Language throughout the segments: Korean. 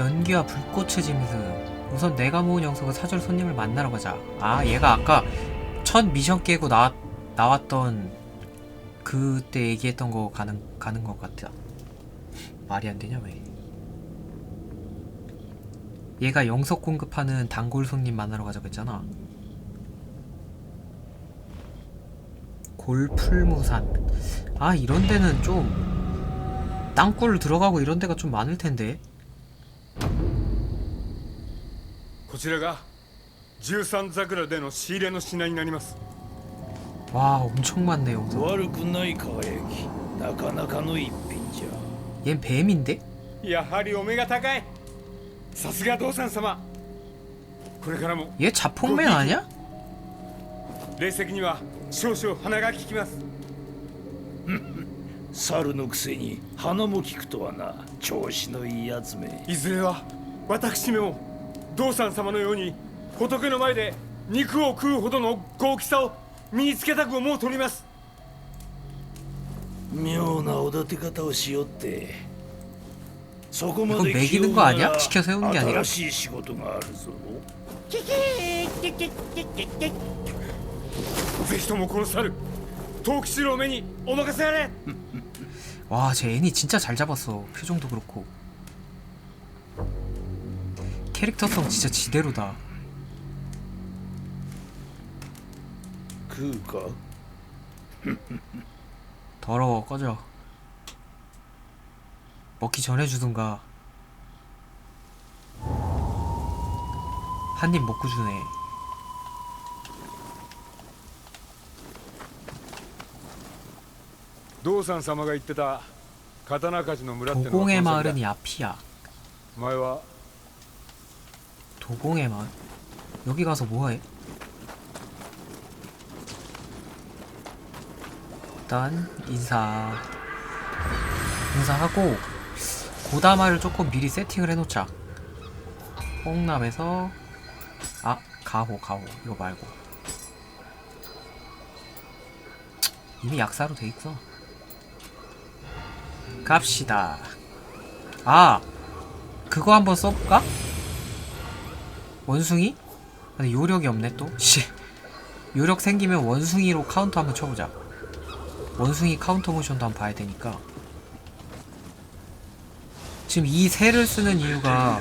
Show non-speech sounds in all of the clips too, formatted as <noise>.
연기와 불꽃의 짐승. 우선 내가 모은 영석은 사절 손님을 만나러 가자. 아, 얘가 아까 첫 미션 깨고 나, 나왔던 그때 얘기했던 거 가는, 가는 것 같아. 말이 안 되냐, 왜. 얘가 영석 공급하는 단골 손님 만나러 가자고 했잖아. 골풀무산. 아, 이런 데는 좀 땅굴 들어가고 이런 데가 좀 많을 텐데. こちらが十三桜での仕入れの品になります 와, 엄청 많네, 영석. 悪くない輝きなかなかの一品じゃ 얜 뱀인데? やはりお目が高いさすが道産様これからも 얘 자폭맨 아니야? 霊石には少々鼻が利きます猿のくせに鼻も利くとはな調子のいいやつめいずれは私めも 道産様のように仏の前で肉を食うほどの豪気さを身につけたく思うとります妙なおだて方をしよってそこま 이건 で 먹이는 거 아니야? 시켜 세우는 게 아니라? 新しい仕事があるぞぜひともこの猿藤吉郎目にお任せあれ 와, 쟤 애니 진짜 잘 잡았어. 표정도 그렇고. 캐릭터성 진짜 지대로다. 食うか 더러워, 꺼져. 먹기 전에 주든가. 한 입 먹고 주네. 道産様が言ってた刀鍛冶の村ってのはこ 도공의 の先だ 마을은 야피야. 前は 도공의 마을? 여기 가서 뭐해? 일단 인사 인사하고 고다마를 조금 미리 세팅을 해놓자 홍남에서 아 가호 가호 이거 말고 이미 약사로 돼 있어 갑시다 아 그거 한번 써볼까? 원숭이? 근데 요력이 없네 또. 씨. 요력 생기면 원숭이로 카운터 한번 쳐보자. 원숭이 카운터 모션도 한번 봐야 되니까. 지금 이 새를 쓰는 이유가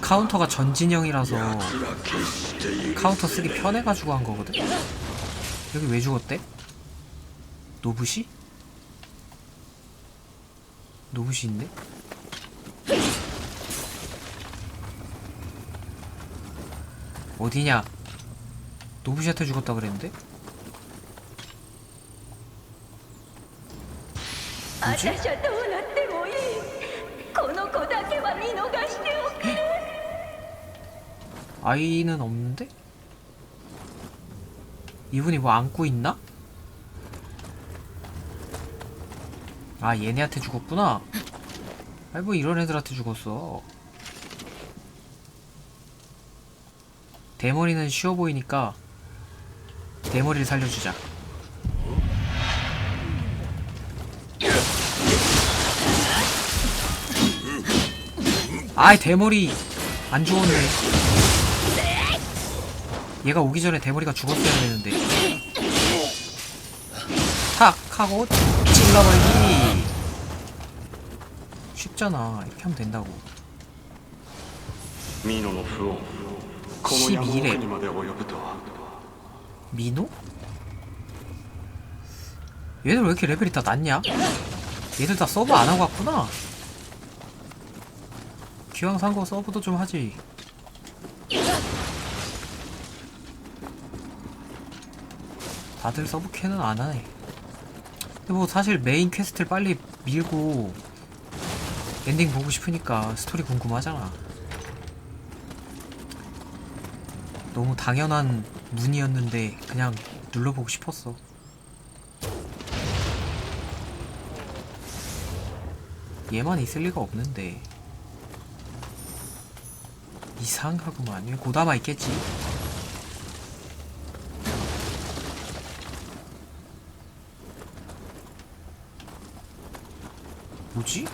카운터가 전진형이라서 카운터 쓰기 편해가지고 한 거거든. 여기 왜 죽었대? 노부시? 노부시 있네? 어디냐? 노브샤트 죽었다 그랬는데? 뭐지? 아이는 없는데? 이분이 뭐 안고 있나? 아 얘네한테 죽었구나 아이 뭐 이런 애들한테 죽었어 대머리는 쉬워 보이니까 대머리를 살려주자. 아이 대머리 안 죽었네. 얘가 오기 전에 대머리가 죽었어야 되는데. 탁 하고 찔러버리기. 쉽잖아. 이렇게 하면 된다고. 미노의 부엉 12렙 민호? 얘들 왜 이렇게 레벨이 다 낮냐? 얘들 다 서브 안 하고 왔구나. 기왕 산 거 서브도 좀 하지. 다들 서브 캐는 안 하네. 근데 뭐 사실 메인 퀘스트를 빨리 밀고 엔딩 보고 싶으니까 스토리 궁금하잖아. 너무 당연한 문이었는데 그냥 눌러보고 싶었어. 얘만 있을 리가 없는데 이상하구만. 왜 고다마 있겠지? 뭐지?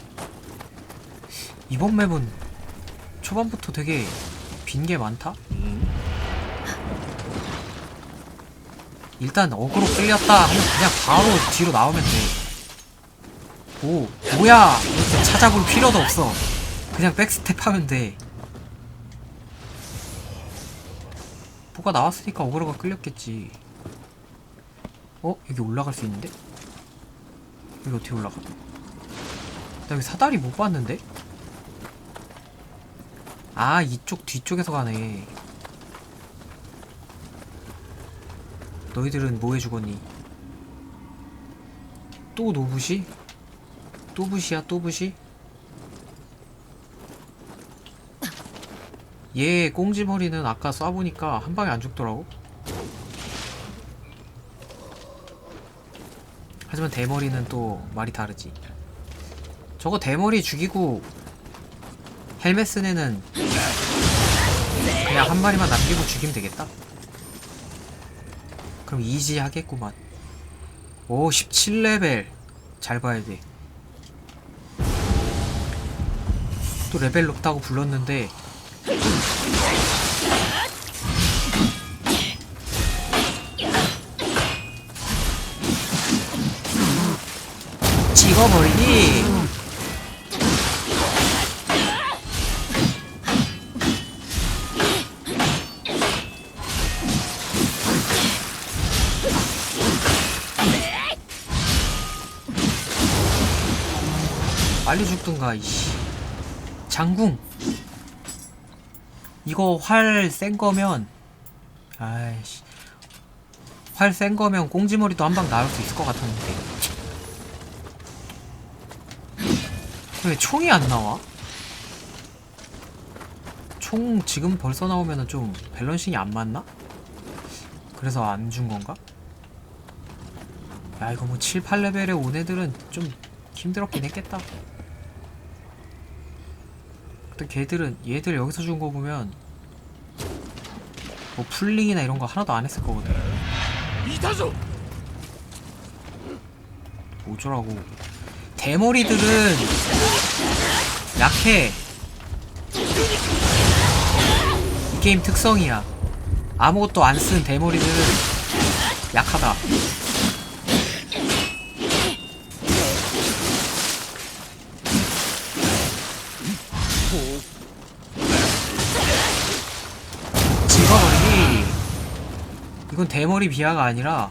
이번 맵은 초반부터 되게 빈 게 많다? 일단 어그로 끌렸다 하면 그냥 바로 뒤로 나오면 돼. 오, 뭐야! 이렇게 찾아볼 필요도 없어. 그냥 백스텝 하면 돼. 뭐가 나왔으니까 어그로가 끌렸겠지. 어? 여기 올라갈 수 있는데? 여기 어떻게 올라가? 나 여기 사다리 못 봤는데? 아 이쪽 뒤쪽에서 가네 너희들은 뭐 해주겠니? 또 노부시? 또 부시야 또 부시? 얘 꽁지머리는 아까 쏴보니까 한 방에 안 죽더라고 하지만 대머리는 또 말이 다르지 저거 대머리 죽이고 헬멧 쓴 애는 그냥 한 마리만 남기고 죽이면 되겠다. 그럼 이지 하겠구만. 오, 17레벨. 잘 봐야 돼. 또 레벨 높다고 불렀는데 찍어버리기! 빨리 죽든가 이씨 장궁 이거 활 센 거면 아이씨 활 센 거면 꽁지머리도 한 방 나올 수 있을 것 같았는데 왜 총이 안 나와? 총 지금 벌써 나오면은 좀 밸런싱이 안 맞나? 그래서 안 준 건가? 야 이거 뭐 7, 8레벨에 온 애들은 좀 힘들었긴 했겠다 근데 걔들은 얘들 여기서 준 거 보면 뭐 풀링이나 이런 거 하나도 안 했을 거거든. 이타조. 어쩌라고. 대머리들은 약해. 이 게임 특성이야. 아무것도 안 쓴 대머리들은 약하다. 찍어버리기 이건 대머리 비하가 아니라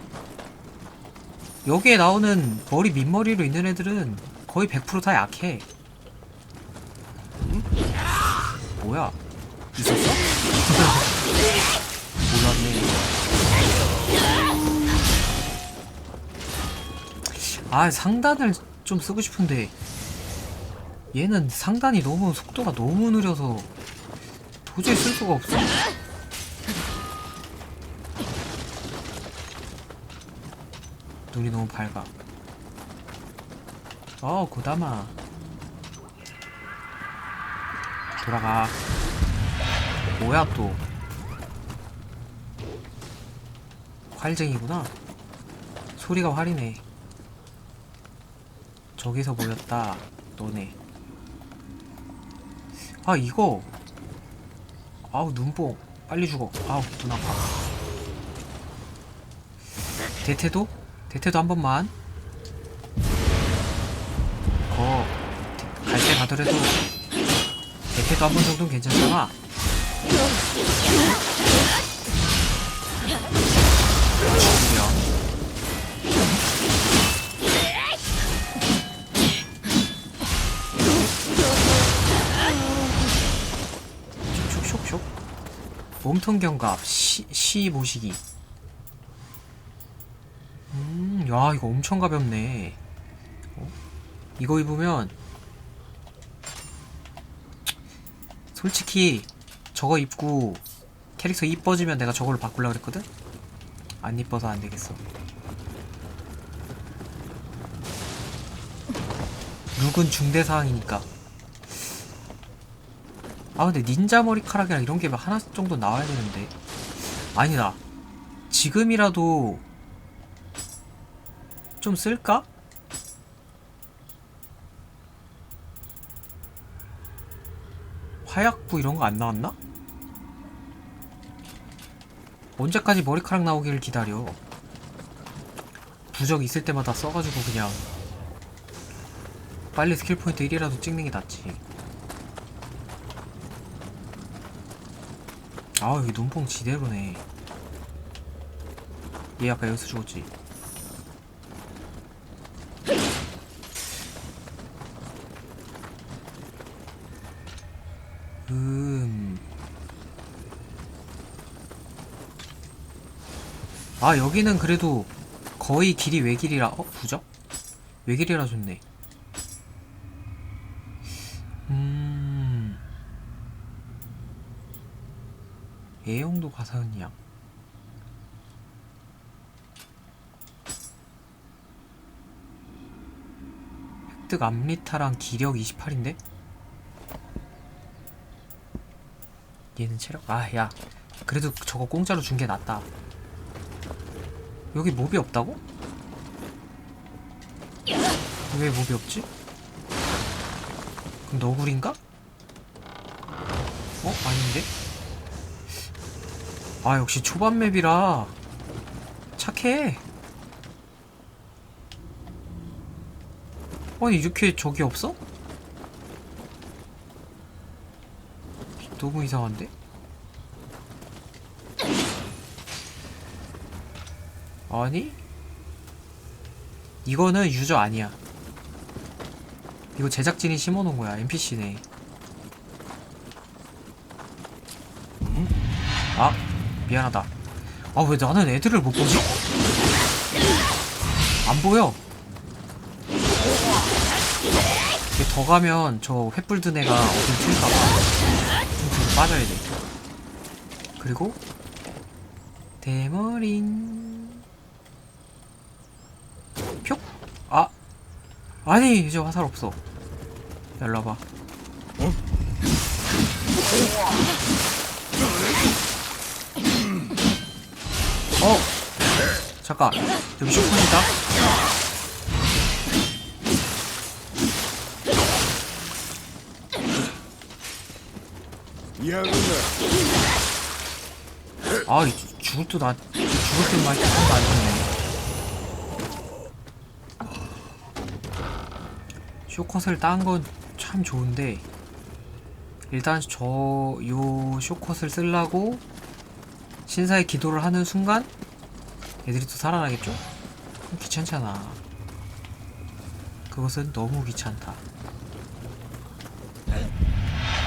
여기에 나오는 머리 밑머리로 있는 애들은 거의 100%다 약해. 응? 뭐야? 있었어? <laughs> 몰랐네. 아, 상단을 좀 쓰고 싶은데 얘는 상단이 너무 속도가 너무 느려서 도저히 쓸 수가 없어. 눈이 너무 밝아. 어, 고다마. 돌아가. 뭐야, 또. 활쟁이구나. 소리가 활이네. 저기서 모였다. 너네. 아, 이거. 아우, 눈뽕. 빨리 죽어. 아우, 눈 아파. 대태도? 대태도 한 번만. 거, 갈때 가더라도 대태도 한 번 정도는 괜찮잖아. 죽여. 몸통 경갑, 시, 시 모시기. 음, 야, 이거 엄청 가볍네. 어? 이거 입으면 솔직히 저거 입고 캐릭터 이뻐지면 내가 저걸로 바꾸려고 그랬거든? 안 이뻐서 안 되겠어. 룩은 중대 사항이니까. 아 근데 닌자 머리카락이랑 이런 게 하나 정도 나와야 되는데. 아니다. 지금이라도 좀 쓸까? 화약부 이런 거 안 나왔나? 언제까지 머리카락 나오기를 기다려 부적 있을 때마다 써가지고 그냥 빨리 스킬 포인트 1이라도 찍는 게 낫지 아 여기 눈뽕 지대로네 얘 아까 여기서 죽었지 음. 아, 여기는 그래도 거의 길이 외길이라, 어? 부적? 외길이라 좋네. 음. 애용도 가사은양. 획득 암리타랑 기력 28인데? 얘는 체력 아 야 그래도 저거 공짜로 준 게 낫다 여기 몹이 없다고? 왜 몹이 없지? 그럼 너구리인가? 어? 아닌데? 아 역시 초반 맵이라 착해 아니 이렇게 적이 없어? 너무 이상한데? 아니? 이거는 유저 아니야. 이거 제작진이 심어놓은 거야. NPC네. 아, 미안하다. 아, 왜 나는 애들을 못 보지? 안 보여. 더 가면 저 횃불 든 애가 어딜 튈까봐 좀 뒤로 빠져야 돼. 그리고 대머링 표? 아 아니 이제 화살 없어. 일로 와봐. 어? 잠깐 여기 쇼폰이다. 아, 죽을 듯 안, 죽을 죽은 안 죽네. 쇼컷을 딴 건 참 좋은데, 일단 저, 요 쇼컷을 쓰려고 신사의 기도를 하는 순간, 애들이 또 살아나겠죠? 귀찮잖아. 그것은 너무 귀찮다.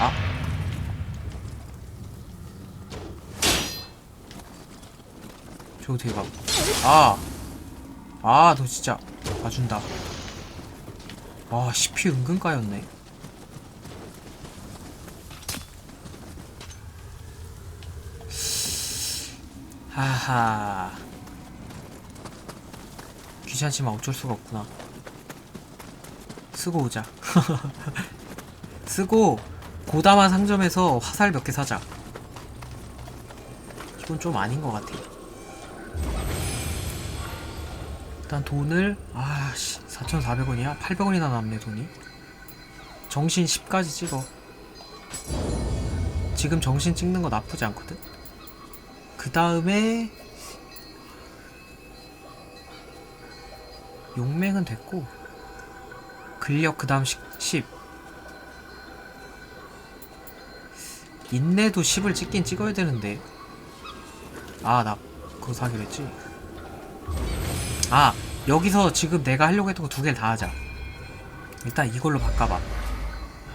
아? 저거 대박. 아! 아, 너 진짜 봐준다. 와, CP 은근 까였네. 하하. 귀찮지만 어쩔 수가 없구나. 쓰고 오자. <laughs> 쓰고, 고다마 상점에서 화살 몇 개 사자. 이건 좀 아닌 것 같아. 일단 돈을 아씨 4,400원이야? 800원이나 남네 돈이? 정신 10까지 찍어. 지금 정신 찍는 거 나쁘지 않거든? 그 다음에 용맹은 됐고 근력 그 다음 10 인내도 10을 찍긴 찍어야 되는데. 아 나 그거 사기로 했지? 아 여기서 지금 내가 하려고 했던 거 두 개를 다 하자 일단 이걸로 바꿔봐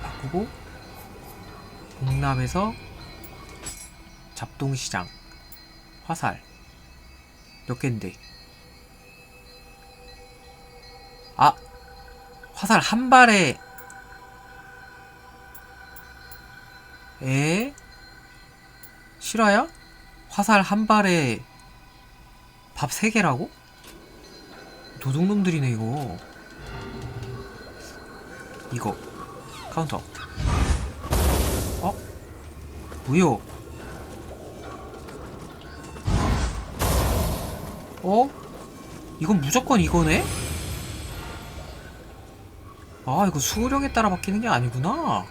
바꾸고 공납에서 잡동시장 화살 몇 갠데 아 화살 한 발에 에? 실화야? 화살 한 발에 밥세 개라고? 도둑놈들이네 이거 이거 카운터 어? 무효 어? 이건 무조건 이거네? 아 이거 수령에 따라 바뀌는 게 아니구나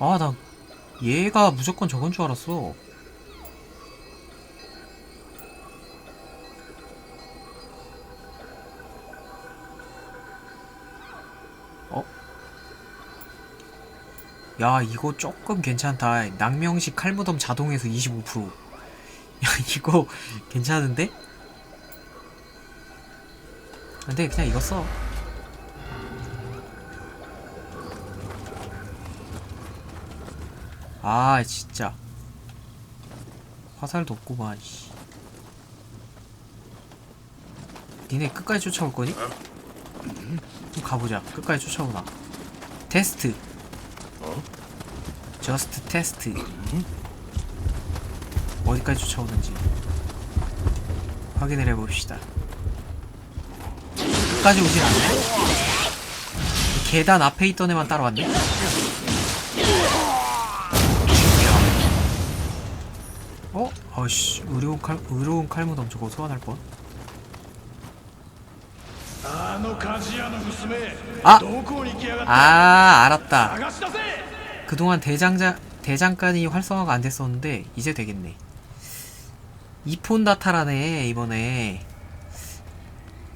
아나 얘가 무조건 저건 줄 알았어 야, 이거 조금 괜찮다. 낭명식 칼무덤 자동에서 25%. 야, <laughs> 이거 괜찮은데? 근데 그냥 이거 써. 아 진짜 화살도 없구만 씨. 니네 끝까지 쫓아올 거니? 음, 좀 가보자 끝까지 쫓아오나 테스트 어? 저스트 테스트 어디까지 쫓아오는지 확인을 해봅시다 끝까지 오질 않네 계단 앞에 있던 애만 따라왔네 어? 아씨 의로운 칼, 의로운 칼무덤 저거 소환할 뻔 아! 아 알았다 그동안 대장자, 대장간이 활성화가 안 됐었는데 이제 되겠네. 이폰다타라네 이번에.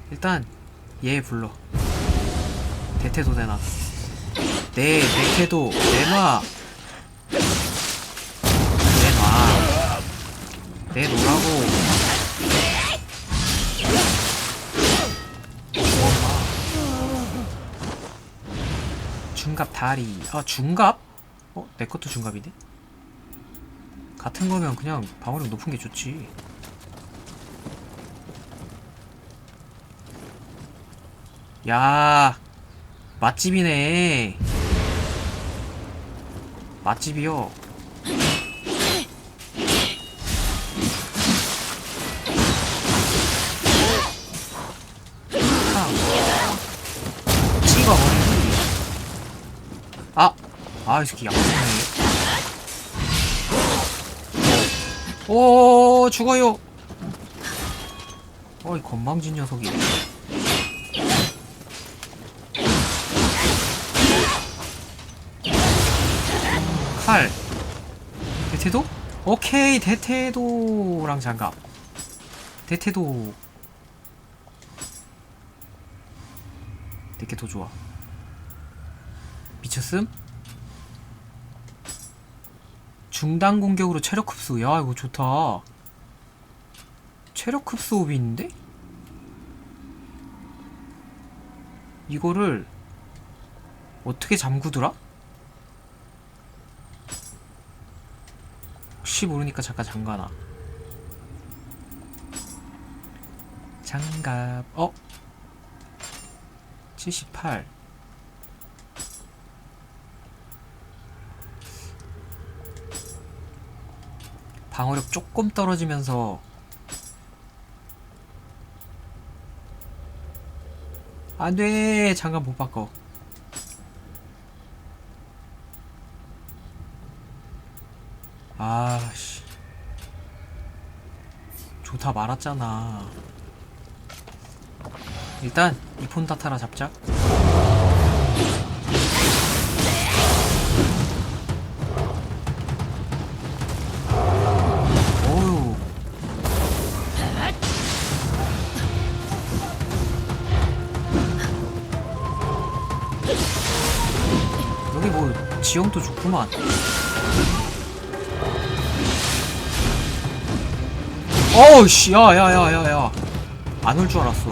일단 얘 불러. 대태도 내놔. 내 대태도 내놔. 내놔. 내놓으라고. 중갑 다리. 아 중갑? 어? 내 것도 중갑이네? 같은 거면 그냥 방어력 높은 게 좋지. 야, 맛집이네. 맛집이요. 아, 이 새끼 약하네. 오, 죽어요. 어이, 건망진 녀석이. 칼. 대태도? 오케이, 대태도랑 장갑. 대태도. 더 좋아. 미쳤음? 중단 공격으로 체력 흡수. 야, 이거 좋다. 체력 흡수 있는데? 이거를 어떻게 잠그더라? 혹시 모르니까 잠깐 잠가놔. 장갑. 어? 78. 방어력 조금 떨어지면서 안돼. 장갑 못 바꿔. 아씨. 좋다 말았잖아. 일단 이폰 다타라 잡자 지형도 좋구만. 어우씨 야야야야야. 안 올 줄 알았어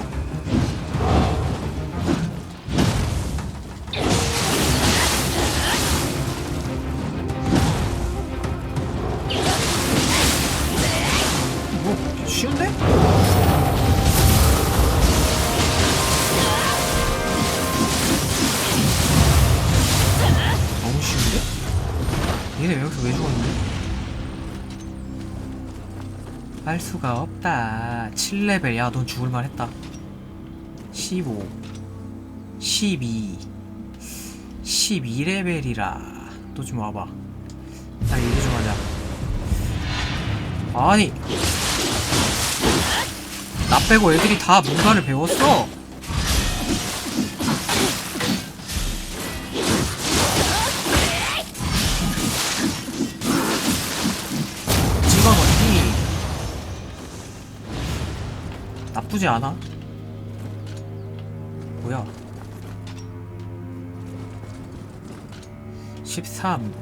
없다 7레벨 야 넌 죽을만 했다. 15 12 12레벨이라. 또 좀 와봐. 나 얘기 좀 하자. 아니. 나 빼고 애들이 다 뭔가를 배웠어 나쁘지 않아. 뭐야? 13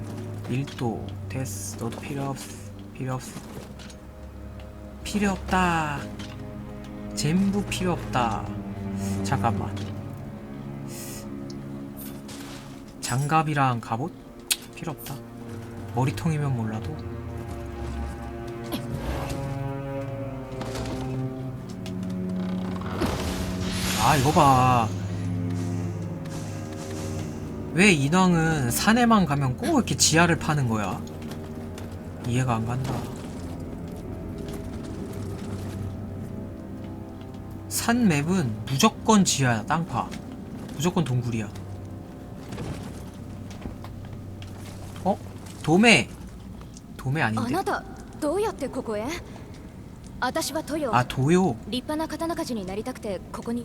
1도 됐어. 너도 필요 없어 필요 없어 필요 없다. 전부 필요 없다. 잠깐만. 장갑이랑 갑옷? 필요 없다. 머리통이면 몰라도 아 이거 봐. 왜 인왕은 산에만 가면 꼭 이렇게 지하를 파는 거야? 이해가 안 간다. 산 맵은 무조건 지하야, 땅파. 무조건 동굴이야. 어? 도매! 도매 あ 아닌데? なたどうやってここへ私は豊 아, 도요. 立派な刀鍛冶になりたくてここに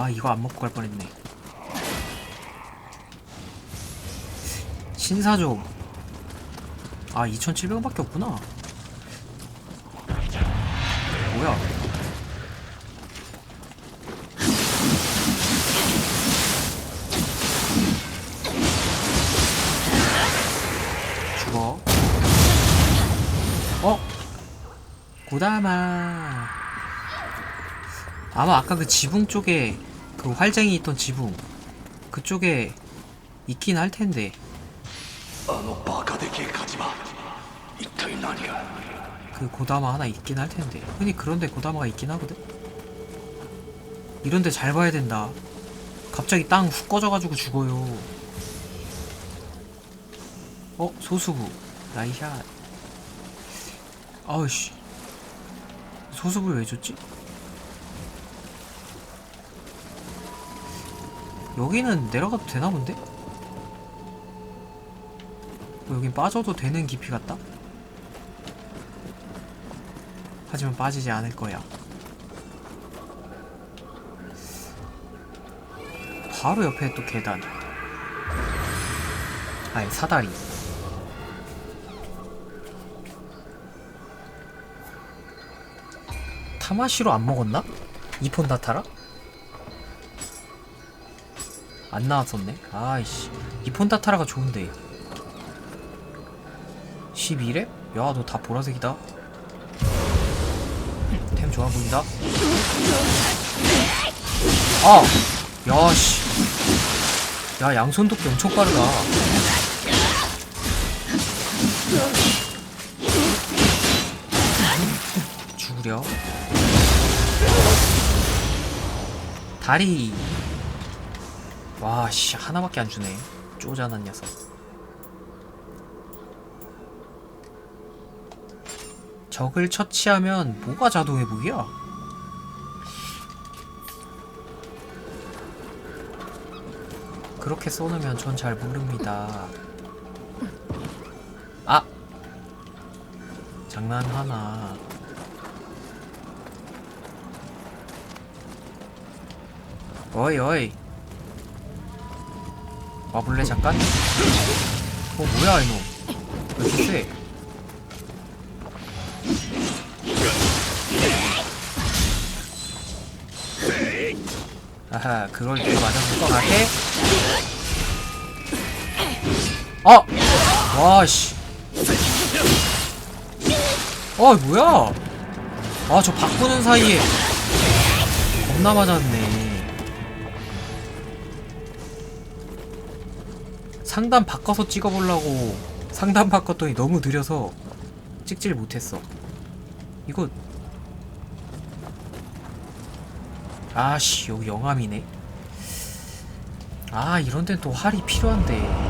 아 이거 안 먹고 갈 뻔했네. 신사 좀. 아 2,700원밖에 없구나. 뭐야? 죽어. 어? 고다마. 아마 아까 그 지붕 쪽에 그 활쟁이 있던 지붕 그쪽에 있긴 할 텐데. 그 고다마 하나 있긴 할 텐데. 흔히 그런데 고다마가 있긴 하거든. 이런데 잘 봐야 된다. 갑자기 땅 훅 꺼져가지고 죽어요. 어 소수부 나이샤. 아우씨 소수부 왜 줬지? 여기는 내려가도 되나 본데? 어, 여긴 빠져도 되는 깊이 같다? 하지만 빠지지 않을 거야. 바로 옆에 또 계단. 아니, 사다리. 타마시로 안 먹었나? 이폰 다타라? 안 나왔었네. 아이씨. 이폰 다타라가 좋은데. 12렙? 야, 너 다 보라색이다. 템 좋아 보인다. 아! 야, 씨. 야, 양손 도끼 엄청 빠르다. 죽으려. 다리. 와, 씨. 하나밖에 안 주네. 쪼잔한 녀석. 적을 처치하면 뭐가 자동 회복이야? 그렇게 써놓으면 전 잘 모릅니다. 아! 장난 하나. 어이, 어이. 와볼래, 잠깐? 어, 뭐야, 이놈. 왜 이렇게 세? 아하, 그걸 내가 맞아서 떠나게? 어! 와, 씨. 어, 뭐야? 아, 저 바꾸는 사이에 겁나 맞았네. 상단 바꿔서 찍어보려고 상단 바꿨더니 너무 느려서 찍질 못했어. 이거 아씨 여기 영암이네 아 이런 데는 또 활이 필요한데